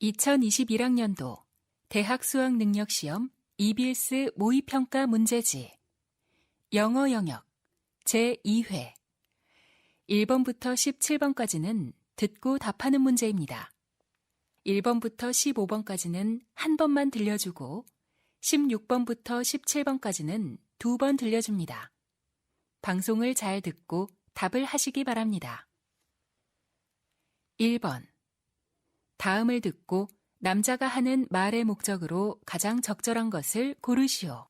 2021학년도 대학 수학 능력 시험 EBS 모의평가 문제지. 영어 영역 제2회 1번부터 17번까지는 듣고 답하는 문제입니다. 1번부터 15번까지는 한 번만 들려주고 16번부터 17번까지는 두 번 들려줍니다. 방송을 잘 듣고 답을 하시기 바랍니다. 1번. 다음을 듣고 남자가 하는 말의 목적으로 가장 적절한 것을 고르시오.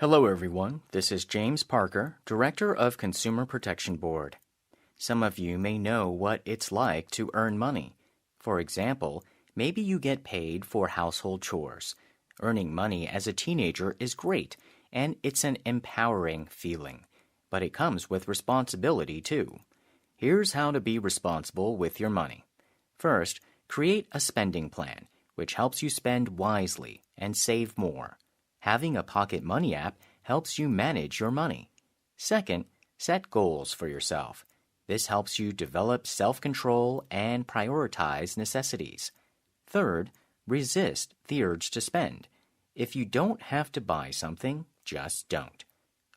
Hello, everyone. This is James Parker, Director of Consumer Protection Board. Some of you may know what it's like to earn money. For example, maybe you get paid for household chores. Earning money as a teenager is great, and it's an empowering feeling. But it comes with responsibility, too. Here's how to be responsible with your money. First, create a spending plan, which helps you spend wisely and save more. Having a pocket money app helps you manage your money. Second, set goals for yourself. This helps you develop self control and prioritize necessities. Third, resist the urge to spend. If you don't have to buy something, just don't.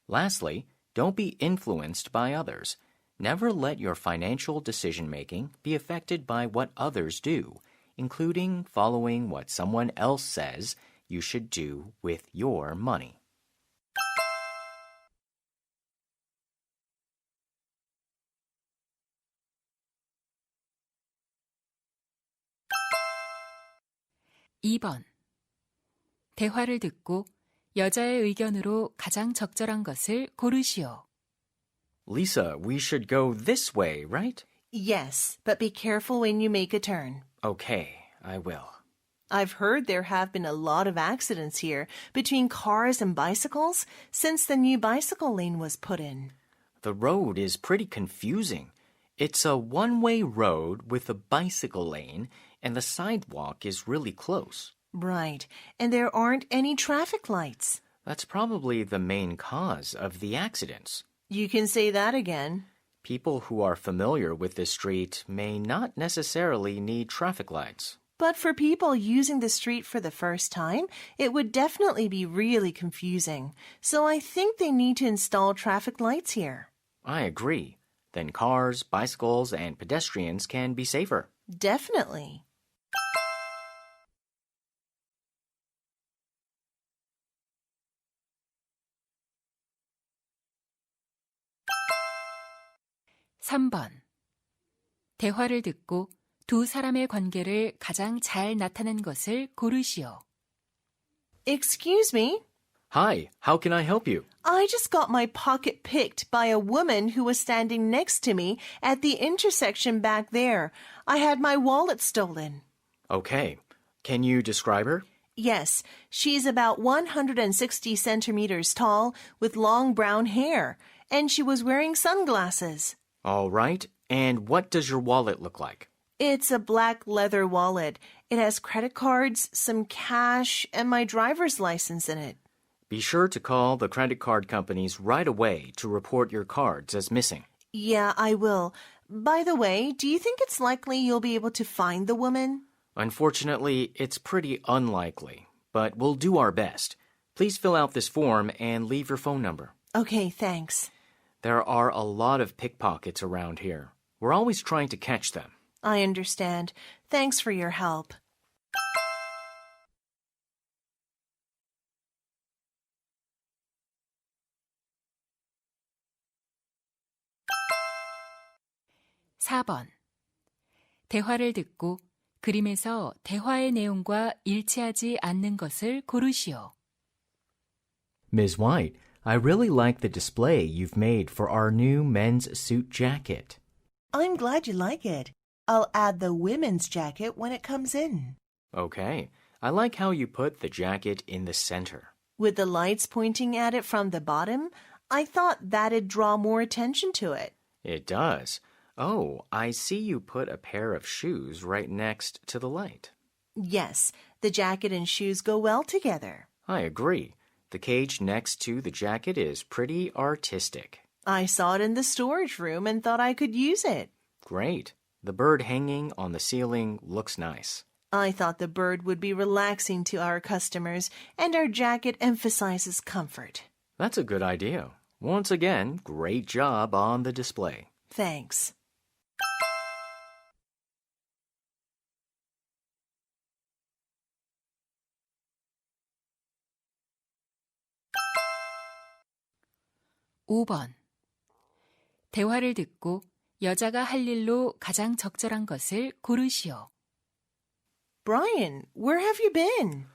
Lastly, don't be influenced by others. Never let your financial decision making be affected by what others do, including following what someone else says you should do with your money. 이 번 대화를 듣고 여자의 의견으로 가장 적절한 것을 고르시오. Lisa, we should go this way, right? Yes, but be careful when you make a turn. Okay, I will. I've heard there have been a lot of accidents here between cars and bicycles since the new bicycle lane was put in. The road is pretty confusing. It's a one way road with a bicycle lane, and the sidewalk is really close. Right, and there aren't any traffic lights. That's probably the main cause of the accidents. You can say that again. People who are familiar with this street may not necessarily need traffic lights. But for people using the street for the first time, it would definitely be really confusing. So I think they need to install traffic lights here. I agree. Then cars, bicycles, and pedestrians can be safer. Definitely. 삼 번 대화를 듣고 두 사람의 관계를 가장 잘 나타낸 것을 고르시오. Excuse me. Hi, how can I help you? I just got my pocket picked by a woman who was standing next to me at the intersection back there. I had my wallet stolen. Okay. Can you describe her? Yes, she's about 160 centimeters tall with long brown hair, and she was wearing sunglasses. All right. And what does your wallet look like? It's a black leather wallet. It has credit cards, some cash, and my driver's license in it. Be sure to call the credit card companies right away to report your cards as missing. Yeah, I will. By the way, do you think it's likely you'll be able to find the woman? Unfortunately, it's pretty unlikely, but we'll do our best. Please fill out this form and leave your phone number. Okay, thanks. There are a lot of pickpockets around here. We're always trying to catch them. I understand. Thanks for your help. 사 번 대화를 듣고 그림에서 대화의 내용과 일치하지 않는 것을 고르시오. Ms. White, I really like the display you've made for our new men's suit jacket. I'm glad you like it. I'll add the women's jacket when it comes in. Okay. I like how you put the jacket in the center. With the lights pointing at it from the bottom, I thought that'd draw more attention to it. It does. Oh, I see you put a pair of shoes right next to the light. Yes, the jacket and shoes go well together. I agree. The cage next to the jacket is pretty artistic. I saw it in the storage room and thought I could use it. Great. The bird hanging on the ceiling looks nice. I thought the bird would be relaxing to our customers, and our jacket emphasizes comfort. That's a good idea. Once again, great job on the display. Thanks. 오 번 대화를 듣고 여자가 할 일로 가장 적절한 것을 고르시오. Brian, where have you been?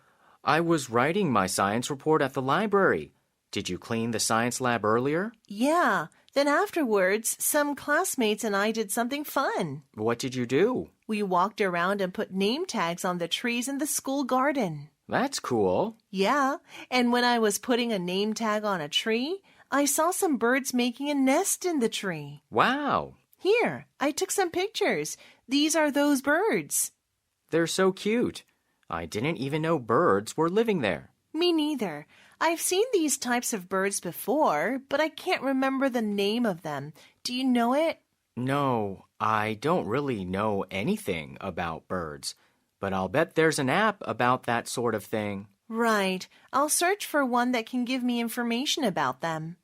I was writing my science report at the library. Did you clean the science lab earlier? Yeah, then afterwards, some classmates and I did something fun. What did you do? We walked around and put name tags on the trees in the school garden. That's cool. Yeah, and when I was putting a name tag on a tree, I saw some birds making a nest in the tree. Wow. Here, I took some pictures. These are those birds. They're so cute. I didn't even know birds were living there. Me neither. I've seen these types of birds before, but I can't remember the name of them. Do you know it? No, I don't really know anything about birds, but I'll bet there's an app about that sort of thing. Right. I'll search for one that can give me information about them.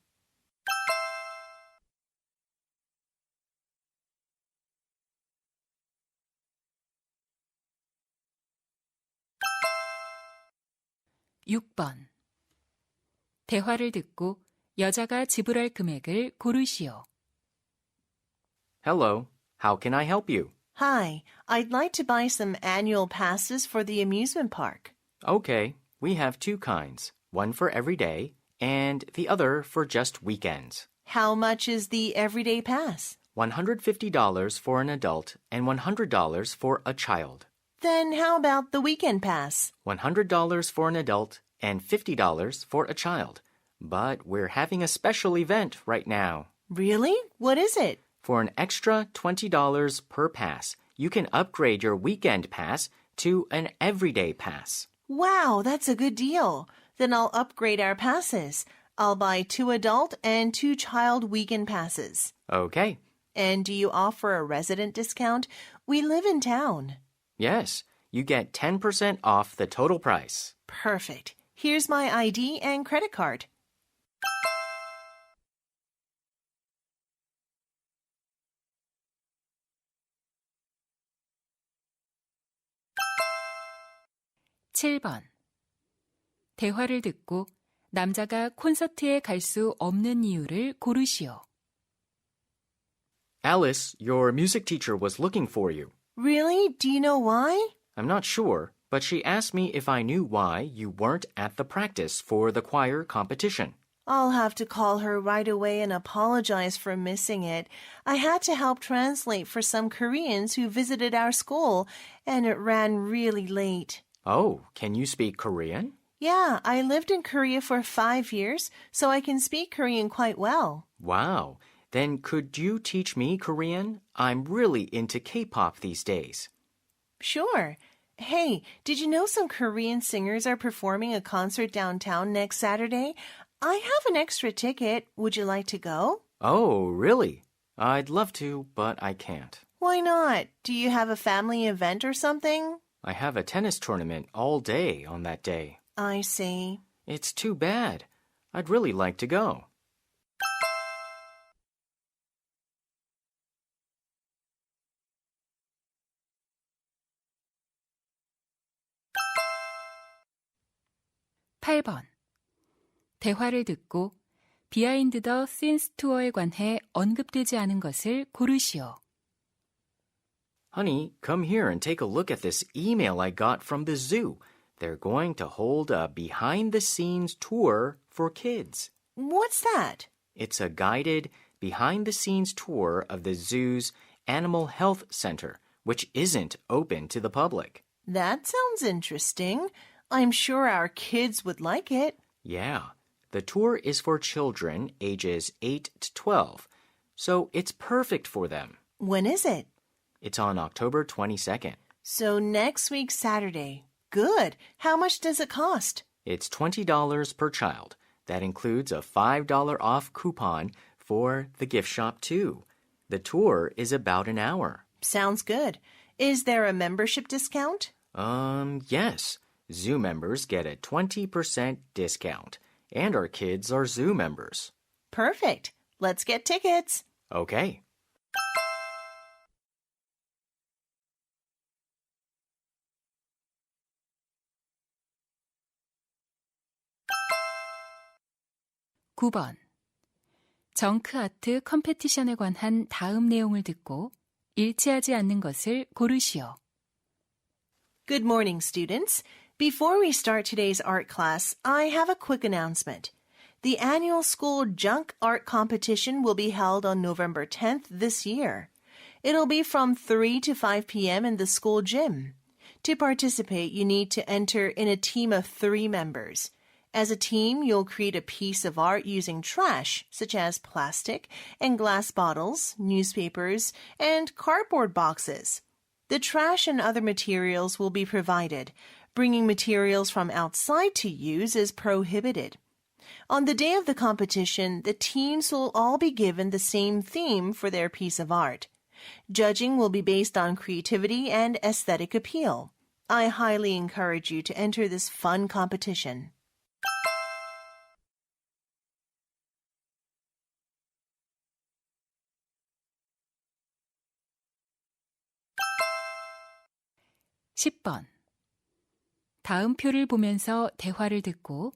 육 번 대화를 듣고 여자가 지불할 금액을 고르시오. Hello, how can I help you? Hi, I'd like to buy some annual passes for the amusement park. Okay, we have two kinds one for every day and the other for just weekends. How much is the everyday pass? $150 for an adult and $100 for a child. Then how about the weekend pass? $100 for an adult and $50 for a child. But we're having a special event right now. Really? What is it? For an extra $20 per pass, you can upgrade your weekend pass to an everyday pass. Wow, that's a good deal. Then I'll upgrade our passes. I'll buy two adult and two child weekend passes. Okay. And do you offer a resident discount? We live in town. Yes, you get 10% off the total price. Perfect. Here's my ID and credit card. 칠 번 대화를 듣고 남자가 콘서트에 갈 수 없는 이유를 고르시오. Alice, your music teacher was looking for you. Really? Do you know why? I'm not sure, but she asked me if I knew why you weren't at the practice for the choir competition. I'll have to call her right away and apologize for missing it. I had to help translate for some Koreans who visited our school, and it ran really late. Oh, can you speak Korean? Yeah, I lived in Korea for five years, so I can speak Korean quite well. Wow. Then could you teach me Korean? I'm really into K-pop these days. Sure. Hey, did you know some Korean singers are performing a concert downtown next Saturday? I have an extra ticket. Would you like to go? Oh, really? I'd love to, but I can't. Why not? Do you have a family event or something? I have a tennis tournament all day on that day. I see. It's too bad. I'd really like to go. 대화를 듣고 비하인드 더 씬스 투어에 관해 언급되지 않은 것을 고르시오. Honey, come here and take a look at this email I got from the zoo. They're going to hold a behind the scenes tour for kids. What's that? It's a guided behind the scenes tour of the zoo's Animal Health Center, which isn't open to the public. That sounds interesting. I'm sure our kids would like it. Yeah, the tour is for children ages 8 to 12, so it's perfect for them. When is it? It's on October 22nd. So next week, Saturday. Good. How much does it cost? It's $20 per child. That includes a $5 off coupon for the gift shop, too. The tour is about an hour. Sounds good. Is there a membership discount? Um, yes. Zoo members get a 20% discount, and our kids are zoo members. Perfect. Let's get tickets. Okay. 구 번 정크 아트 컴페티션에 관한 다음 내용을 듣고 일치하지 않는 것을 고르시오. Good morning, students. Before we start today's art class, I have a quick announcement. The annual school junk art competition will be held on November 10th this year. It'll be from 3 to 5 p.m. in the school gym. To participate, you need to enter in a team of three members. As a team, you'll create a piece of art using trash, such as plastic and glass bottles, newspapers, and cardboard boxes. The trash and other materials will be provided. Bringing materials from outside to use is prohibited. On the day of the competition, the teams will all be given the same theme for their piece of art. Judging will be based on creativity and aesthetic appeal. I highly encourage you to enter this fun competition. 십번 다음 표를 보면서 대화를 듣고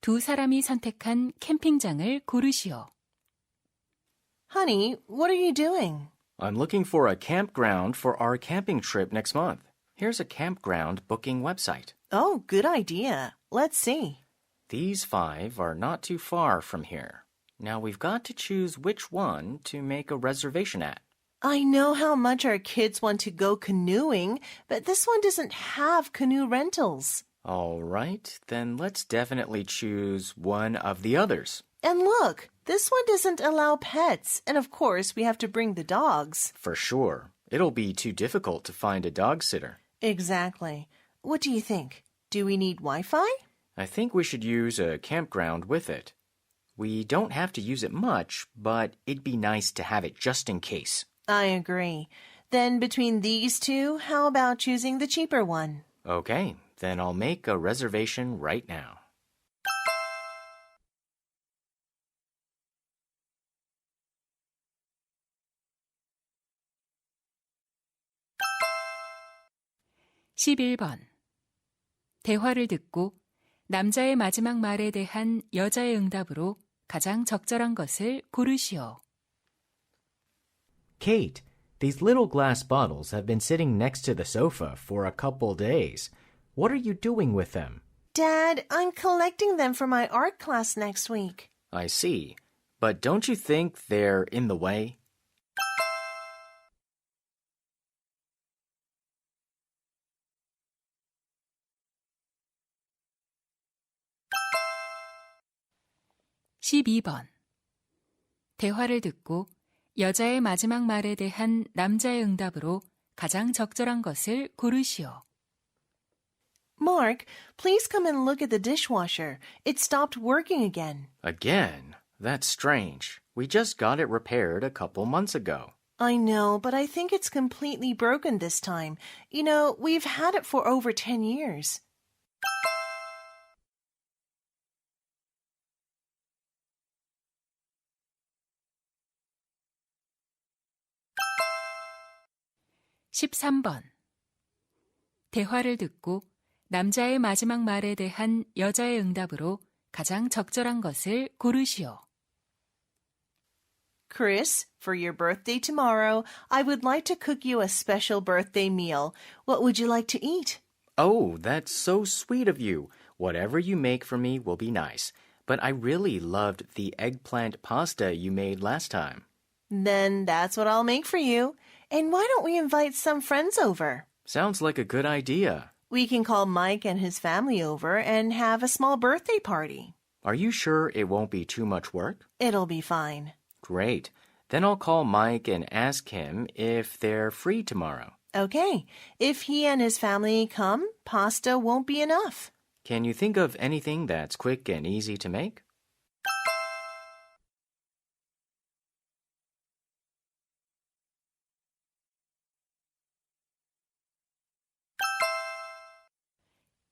두 사람이 선택한 캠핑장을 고르시오. Honey, what are you doing? I'm looking for a campground for our camping trip next month. Here's a campground booking website. Oh, good idea. Let's see. These five are not too far from here. Now we've got to choose which one to make a reservation at. I know how much our kids want to go canoeing, but this one doesn't have canoe rentals. All right, then let's definitely choose one of the others. And look, this one doesn't allow pets, and of course we have to bring the dogs. For sure. It'll be too difficult to find a dog sitter. Exactly. What do you think? Do we need Wi Fi? I think we should use a campground with it. We don't have to use it much, but it'd be nice to have it just in case. I agree. Then between these two, how about choosing the cheaper one? Okay, then I'll make a reservation right now. 십일 번 대화를 듣고 남자의 마지막 말에 대한 여자의 응답으로 가장 적절한 것을 고르시오. Kate, these little glass bottles have been sitting next to the sofa for a couple days. What are you doing with them? Dad, I'm collecting them for my art class next week. I see. But don't you think they're in the way? 십이 번 대화를 듣고 여자의 마지막 말에 대한 남자의 응답으로 가장 적절한 것을 고르시오. Mark, please come and look at the dishwasher. It stopped working again. Again? That's strange. We just got it repaired a couple months ago. I know, but I think it's completely broken this time. You know, we've had it for over 10 years. 십삼 번 대화를 듣고 남자의 마지막 말에 대한 여자의 응답으로 가장 적절한 것을 고르시오. Chris, for your birthday tomorrow, I would like to cook you a special birthday meal. What would you like to eat? Oh, that's so sweet of you. Whatever you make for me will be nice. But I really loved the eggplant pasta you made last time. Then that's what I'll make for you. And why don't we invite some friends over? Sounds like a good idea. We can call Mike and his family over and have a small birthday party. Are you sure it won't be too much work? It'll be fine. Great. Then I'll call Mike and ask him if they're free tomorrow. Okay. If he and his family come, pasta won't be enough. Can you think of anything that's quick and easy to make?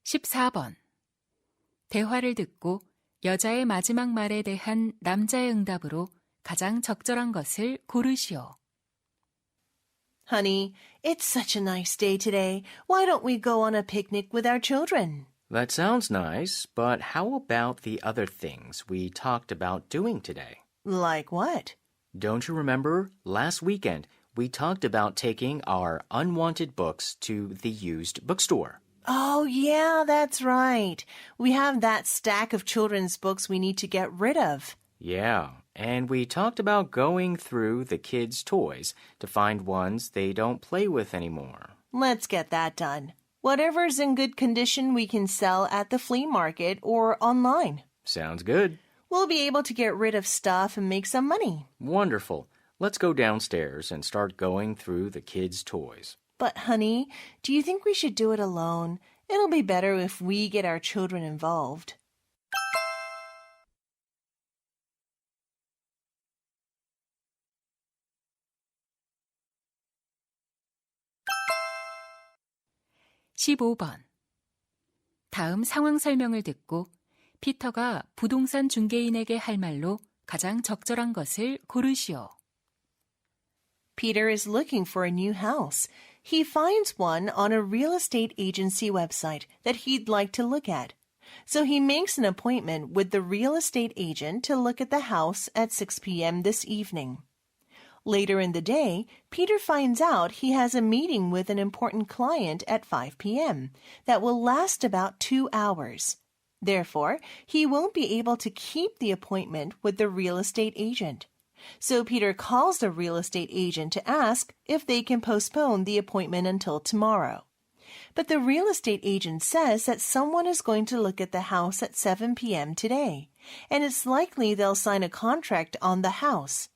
14번. 대화를 듣고 여자의 마지막 말에 대한 남자의 응답으로 가장 적절한 것을 고르시오. Honey, it's such a nice day today. Why don't we go on a picnic with our children? That sounds nice, but how about the other things we talked about doing today? Like what? Don't you remember? Last weekend, we talked about taking our unwanted books to the used bookstore. Oh, yeah, that's right. We have that stack of children's books we need to get rid of. Yeah, and we talked about going through the kids' toys to find ones they don't play with anymore. Let's get that done. Whatever's in good condition, we can sell at the flea market or online. Sounds good. We'll be able to get rid of stuff and make some money. Wonderful. Let's go downstairs and start going through the kids' toys. But, honey, do you think we should do it alone? It'll be better if we get our children involved. 십오 번 다음 상황 설명을 듣고 피터가 부동산 중개인에게 할 말로 가장 적절한 것을 고르시오. Peter is looking for a new house. He finds one on a real estate agency website that he'd like to look at. So he makes an appointment with the real estate agent to look at the house at 6 p.m. this evening. Later in the day, Peter finds out he has a meeting with an important client at 5 p.m. that will last about two hours. Therefore, he won't be able to keep the appointment with the real estate agent. So Peter calls the real estate agent to ask if they can postpone the appointment until tomorrow. But the real estate agent says that someone is going to look at the house at 7 p.m. today, and it's likely they'll sign a contract on the house.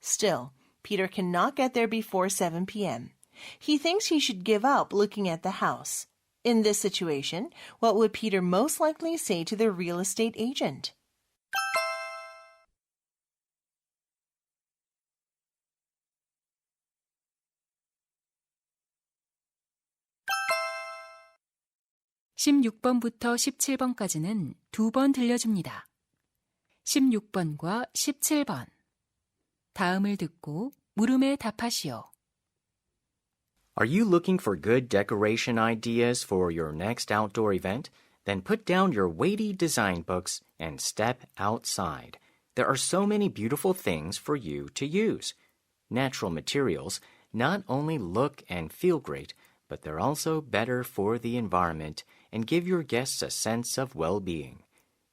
Still, Peter cannot get there before 7 p.m. He thinks he should give up looking at the house. In this situation, what would Peter most likely say to the real estate agent? 십육 번부터 17번까지는 두 번 들려줍니다. 16번과 17번. 다음을 듣고 물음에 답하시오. Are you looking for good decoration ideas for your next outdoor event? Then put down your weighty design books and step outside. There are so many beautiful things for you to use. Natural materials not only look and feel great, but they're also better for the environment and give your guests a sense of well being.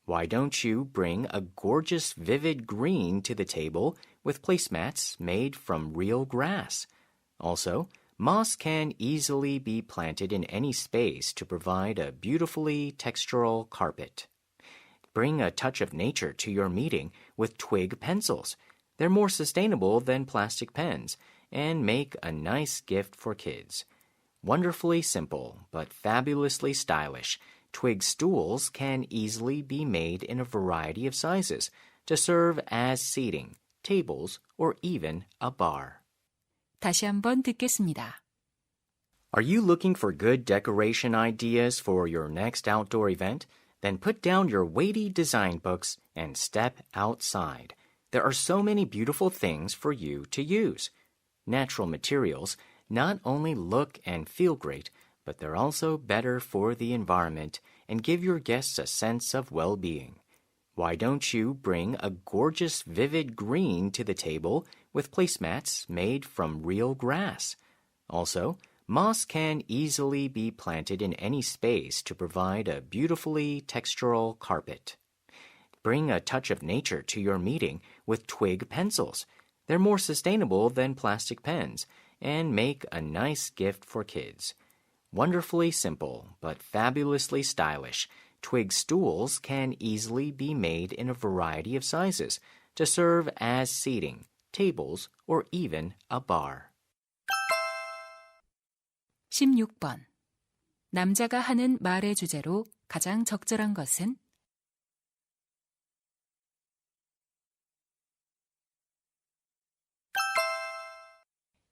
Why don't you bring a gorgeous vivid green to the table with placemats made from real grass? Also, moss can easily be planted in any space to provide a beautifully textural carpet. Bring a touch of nature to your meeting with twig pencils. They're more sustainable than plastic pens and make a nice gift for kids. Wonderfully simple, but fabulously stylish, twig stools can easily be made in a variety of sizes to serve as seating, tables, or even a bar. 다시 한번 듣겠습니다. Are you looking for good decoration ideas for your next outdoor event? Then put down your weighty design books and step outside. There are so many beautiful things for you to use. Natural materials not only look and feel great, but they're also better for the environment and give your guests a sense of well being. Why don't you bring a gorgeous vivid green to the table with placemats made from real grass? Also, moss can easily be planted in any space to provide a beautifully textural carpet. Bring a touch of nature to your meeting with twig pencils. They're more sustainable than plastic pens and make a nice gift for kids. Wonderfully simple, but fabulously stylish, twig stools can easily be made in a variety of sizes to serve as seating, tables, or even a bar. 16번. 남자가 하는 말의 주제로 가장 적절한 것은